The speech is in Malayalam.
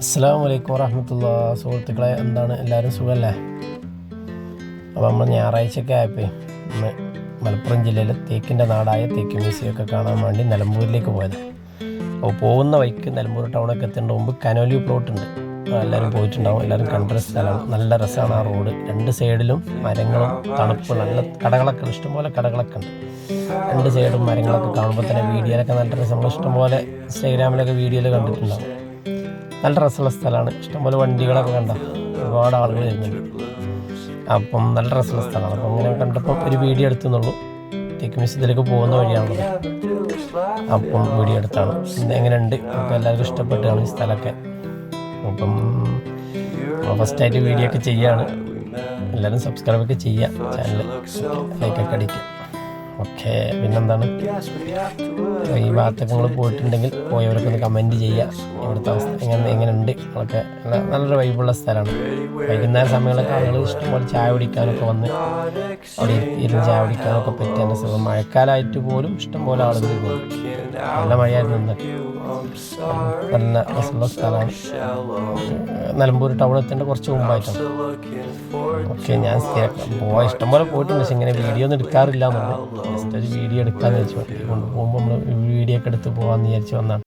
അസ്സാം വലൈക്കും വറഹമത്തുള്ള. സുഹൃത്തുക്കളെ എന്താണ്? എല്ലാവരും സുഖമല്ലേ അപ്പോൾ നമ്മൾ ഞായറാഴ്ചയൊക്കെ ആയപ്പോൾ മലപ്പുറം ജില്ലയിലെ തേക്കിന്റെ നാടായ തേക്ക് മ്യൂസിയമൊക്കെ കാണാൻ വേണ്ടി നിലമ്പൂരിലേക്ക് പോയത്. അപ്പോൾ പോകുന്ന വഴിക്ക് നിലമ്പൂർ ടൗണൊക്കെ എത്തേണ്ട മുമ്പ് കനോലി പ്ലോട്ടുണ്ട് എല്ലാവരും പോയിട്ടുണ്ടാവും. എല്ലാവരും കണ്ടൊരു സ്ഥലമാണ്. നല്ല രസമാണ് ആ റോഡ് രണ്ട് സൈഡിലും മരങ്ങളും തണുപ്പ് നല്ല കടകളൊക്കെ ഇഷ്ടംപോലെ കടകളൊക്കെ ഉണ്ട്. രണ്ട് സൈഡും മരങ്ങളൊക്കെ കാണുമ്പോൾ തന്നെ വീഡിയോയിലൊക്കെ നല്ല രസം നമ്മൾ ഇഷ്ടംപോലെ ഇൻസ്റ്റാഗ്രാമിലൊക്കെ വീഡിയോയിൽ കണ്ടിട്ടുണ്ടാവും. നല്ല രസമുള്ള സ്ഥലമാണ്. ഇഷ്ടംപോലെ വണ്ടികളൊക്കെ കണ്ട? ഒരുപാട് ആളുകൾ വരുന്നുണ്ട്. അപ്പം നല്ല രസമുള്ള സ്ഥലമാണ്. അപ്പം അങ്ങനെ കണ്ടപ്പോൾ ഒരു വീഡിയോ എടുത്തുന്നുള്ളൂ. തേക്ക് മ്യൂസിയത്തിലേക്ക് പോകുന്ന വഴിയാണുള്ളത്. അപ്പം വീഡിയോ എടുത്താണ്. എങ്ങനെയുണ്ട്? അപ്പം എല്ലാവർക്കും ഇഷ്ടപ്പെട്ടാണ് ഈ സ്ഥലമൊക്കെ. അപ്പം ഫസ്റ്റായിട്ട് വീഡിയോ ഒക്കെ ചെയ്യാണ് എല്ലാവരും സബ്സ്ക്രൈബ് ഒക്കെ ചെയ്യുക. ചാനൽ ലൈക്കൊക്കെ അടിക്കുക. ഓക്കെ പിന്നെന്താണ്? ഈ ഭാഗത്തൊക്കെ നിങ്ങൾ പോയിട്ടുണ്ടെങ്കിൽ പോയവരൊക്കെ ഒന്ന് കമന്റ് ചെയ്യുക ഇവിടുത്തെ അവസ്ഥ എങ്ങനെ എങ്ങനെയുണ്ട്? നല്ല- നല്ലൊരു വൈബുള്ള സ്ഥലമാണ്. വൈകുന്നേര സമയങ്ങളൊക്കെ ആളുകൾ ഇഷ്ടംപോലെ ചായ കുടിക്കാനൊക്കെ വന്ന് അവിടെ ഇരുന്ന് ചായ കുടിക്കാനൊക്കെ പറ്റിയ സുഖം മഴക്കാലമായിട്ട് പോലും ഇഷ്ടംപോലെ ആളുകൾ പോകും നല്ല മഴയായിരുന്നു ഇന്നൊക്കെ നല്ല രസമുള്ള സ്ഥലമാണ്. നിലമ്പൂർ ടൗൺ എത്തേണ്ട കുറച്ച് മുമ്പായിട്ടാണ്. ഓക്കെ ഞാൻ പോകാൻ ഇഷ്ടംപോലെ പോയിട്ടുണ്ട് പക്ഷെ ഇങ്ങനെ വീഡിയോ ഒന്നും എടുക്കാറില്ല എന്നുള്ളത് ജസ്റ്റ് ഒരു വീഡിയോ എടുക്കാമെന്ന് വെച്ചു കൊണ്ടുപോകുമ്പോൾ നമ്മൾ വീഡിയോ ഒക്കെ എടുത്ത് പോകാമെന്ന് വിചാരിച്ച് വന്നാണ്